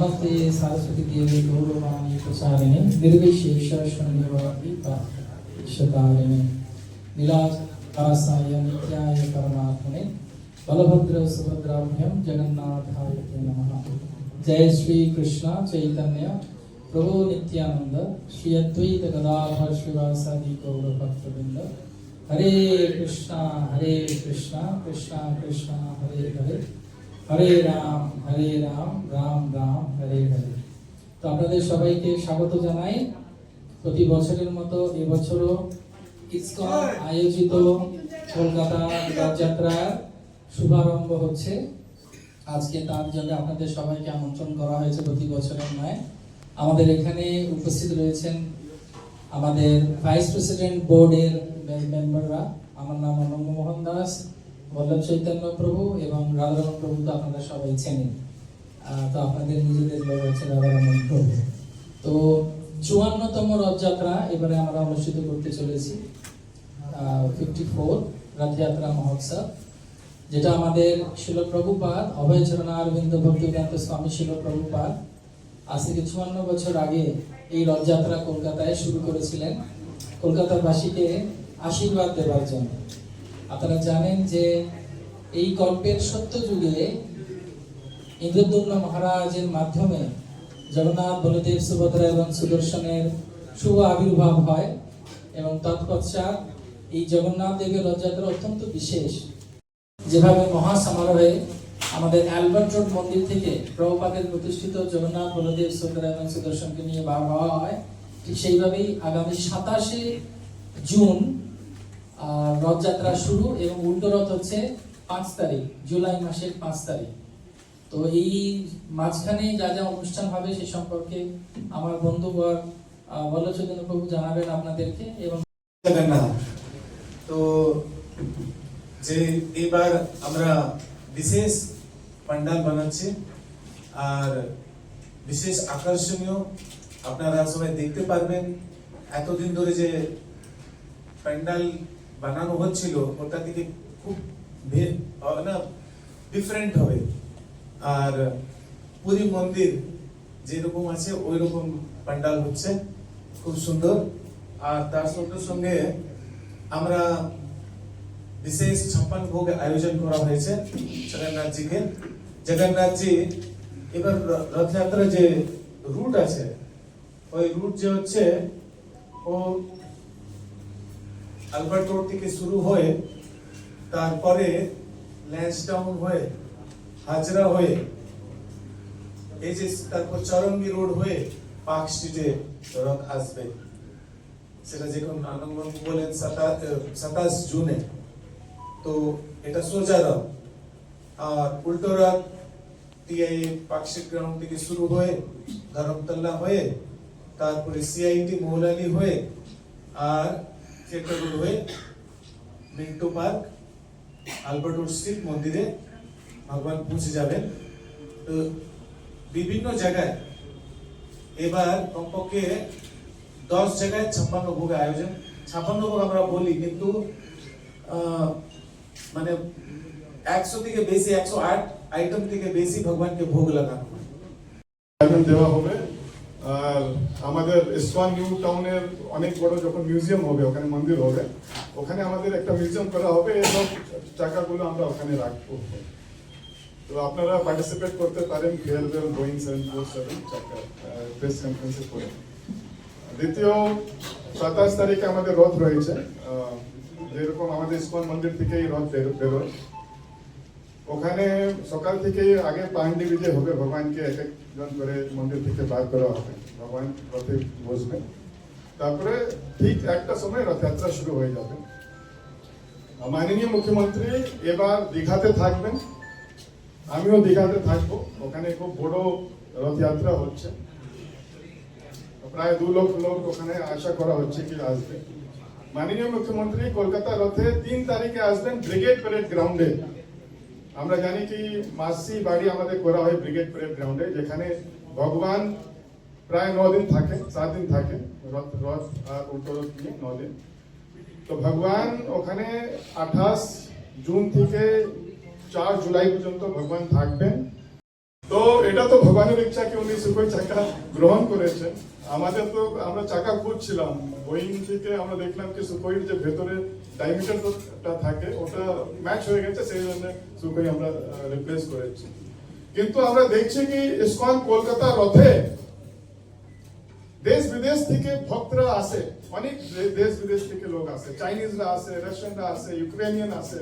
नमस्ते सरस्वती देवी गौरवाणी प्रचारिणे निर्विशेष शून्यवादी शतारिणे नीलाकाशाय नित्याय परमात्मने बलभद्र सुभद्राभ्यम जगन्नाथाय ते नमः जय श्री कृष्ण चैतन्य प्रभु नित्यानंद श्री अद्वैत गदाधर श्रीवासादि गौर भक्तवृंद हरे कृष्णा हरे कृष्णा कृष्णा कृष्णा हरे हरे হরে রাম হরে রাম রাম রাম, হরে হরে। তো আপনাদের সবাইকে স্বাগত জানাই। প্রতি বছরের মতো এবছরও ইসকন আয়োজিত কলকাতা রথযাত্রার শুভারম্ভ হচ্ছে। আজকে তার জন্য আপনাদের সবাইকে আমন্ত্রণ করা হয়েছে প্রতি বছরের নয় আমাদের এখানে উপস্থিত রয়েছেন আমাদের ভাইস প্রেসিডেন্ট বোর্ডের মেম্বাররা। আমার নাম অনঙ্গ মোহন দাস। বল্লভ চৈতন্য প্রভু এবং রাধারমণ প্রভু তো আপনারা সবাই চেনেন। তো আপনাদের নিজেদের লোক আছে রাধারমণ প্রভু। তো চুয়ান্নতম রথযাত্রা এবারে আমরা অনুষ্ঠিত করতে চলেছি। ফিফটি ফোর রথযাত্রা মহোৎসব, যেটা আমাদের শিল প্রভুপাদ অভয় চরণারবিন্দ ভক্তিবেদান্ত স্বামী শিল প্রভুপাদ আজ থেকে চুয়ান্ন বছর আগে এই রথযাত্রা কলকাতায় শুরু করেছিলেন। কলকাতাবাসীকে আশীর্বাদ দেওয়ার জন্য। আপনারা জানেন যে এই গল্পের সত্য যুগে ইন্দ্রদুম্ন মহারাজের মাধ্যমে জগন্নাথ, বলদেব, সুভদ্রা এবং সুদর্শনের শুভ আবির্ভাব হয় এবং তৎপশ্চাৎ এই জগন্নাথ দেবের রথযাত্রা অত্যন্ত বিশেষ। যেভাবে মহা সমারোহে আমাদের অ্যালবার্ট রোড মন্দির থেকে প্রভুপাদের প্রতিষ্ঠিত জগন্নাথ, বলদেব, সুভদ্রা এবং সুদর্শনকে নিয়ে বার হওয়া হয়, ঠিক সেইভাবেই আগামী সাতাশে জুন রথযাত্রা শুরু এবং উল্টো রথ হচ্ছে পাঁচ তারিখ, জুলাই মাসের পাঁচ তারিখ। তো এই মাঝখানে যা যা অনুষ্ঠান হবে সে সম্পর্কে আমার বন্ধুবর বল্লচন্দ্র প্রভু জানাবেন আপনাদেরকে এবং তো যে এবার আমরা বিশেষ পান্ডাল বানাচ্ছি আর বিশেষ আকর্ষণীয় আপনারা সবাই দেখতে পারবেন। এতদিন ধরে যে প্যান্ডাল বানানো হচ্ছিল, ওটা থেকে খুব না ডিফারেন্ট হবে। আর পুরী মন্দির যেরকম আছে ওই রকম প্যান্ডাল হচ্ছে, খুব সুন্দর। আর তার সঙ্গে সঙ্গে আমরা বিশেষ ছাপ্পান ভোগ আয়োজন করা হয়েছে জগন্নাথজিকে। জগন্নাথজি এবার রথযাত্রা যে রুট আছে, ওই রুট যে হচ্ছে, ও আলবার্ট রোড থেকে শুরু হয়ে, তারপরে ল্যান্সডাউন হয়ে, হাজরা হয়ে, এই যে তারপর চরঙ্গি রোড হয়ে পার্ক স্ট্রিটে রথ আসবে। সেটা যখন আনন্দবাবু বলেন সাতাশ জুনে। তো এটা সোজা রথ। আর উল্টো রথ টিআই পাকশিক গ্রাউন্ড থেকে শুরু হয়ে ধরমতল্লা হয়ে, তারপরে সিআইটি মৌলালি হয়ে, আর মিন্টু পার্ক, আলবার্ট স্ট্রিট মন্দিরে ভগবান পৌঁছে যাবেন। তো বিভিন্ন জায়গায় এবার কমপক্ষে দশ জায়গায় ছাপ্পান্ন ভোগ আয়োজন। ছাপ্পান্ন ভোগ আমরা বলি, কিন্তু মানে একশো থেকে বেশি, একশো আট আইটেম থেকে বেশি ভগবানকে ভোগ লাগানো দেওয়া হবে। আর আমাদের ইসকন নিউ টাউনের অনেক বড় যখন মিউজিয়াম হবে, ওখানে মন্দির হবে, ওখানে আমাদের একটা মিউজিয়াম করা হবে এসব টাকাগুলো আমরা ওখানে রাখব। তো আপনারা পার্টিসিপেট করতে পারেন farewell Boeing seven four seven চাকা প্রেস কনফারেন্সে করে। দ্বিতীয়, সাতাশ তারিখে আমাদের রথ রয়েছে। যেরকম আমাদের ইসকন মন্দির থেকেই রথ বেরো- বেরোয়। ওখানে সকাল থেকে আগে পান্ডি বিজয় হবে, ভগবানকে এক একজন করে মন্দির থেকে বার করা হবে। ভগবান রথে বসবেন তারপরে ঠিক একটা সময় রথযাত্রা শুরু হয়ে যাবে। মাননীয় মুখ্যমন্ত্রী এবার দীঘাতে থাকবেন। আমিও দীঘাতে থাকব। ওখানে খুব বড় রথযাত্রা হচ্ছে। প্রায় দু লক্ষ লোক ওখানে আশা করা হচ্ছে কি আসবে। মাননীয় মুখ্যমন্ত্রী কলকাতা রথে তিন তারিখে আসবেন ব্রিগেড প্যারেড গ্রাউন্ডে। আমরা জানি কি মাসি বাড়ি আমাদের করা হয় ব্রিগেড প্যারেড গ্রাউন্ডে, যেখানে ভগবান প্রায় ন দিন থাকে সাত দিন থাকে, রথ রথ আর উল্টো রথ নিয়ে ন দিন তো ভগবান ওখানে আঠাশ জুন থেকে চার জুলাই পর্যন্ত ভগবান থাকবেন। তো এটা তো ভগবানের ইচ্ছা কি উনি সুখই চাকা গ্রহণ করেছেন আমাদের তো আমরা চাকা খুঁজছিলাম। বোয়িং থেকে আমরা দেখলাম কি সুখইয়ের যে ভেতরে ডাইমিটারটা থাকে, ওটা ম্যাচ হয়ে গেছে, সেই জন্য সুখই আমরা রিপ্লেস করেছি। কিন্তু আমরা দেখছি কি ইসকন কলকাতা রথে দেশ বিদেশ থেকে ভক্তরা আসে। অনেক দেশ বিদেশ থেকে লোক আসে। চাইনিজরা আসে রাশিয়ানরা আসে ইউক্রেনিয়ান আসে।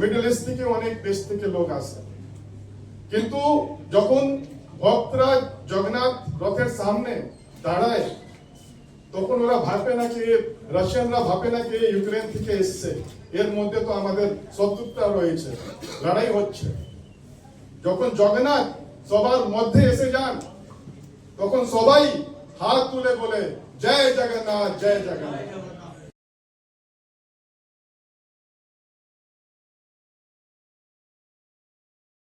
মিডল ইস্ট থেকে অনেক দেশ থেকে লোক আসে। কিন্তু যখন ভক্তরা জগন্নাথ রথের সামনে দাঁড়ায়, তখন ওরা ভাবে না কি রাশিয়ানরা ভাবে না কি ইউক্রেন থেকে এসছে। এর মধ্যে তো আমাদের শত্রুতা রয়েছে, লড়াই হচ্ছে। যখন জগন্নাথ সবার মধ্যে এসে যান, তখন সবাই হাত তুলে বলে, জয় জগন্নাথ জয় জগন্নাথ।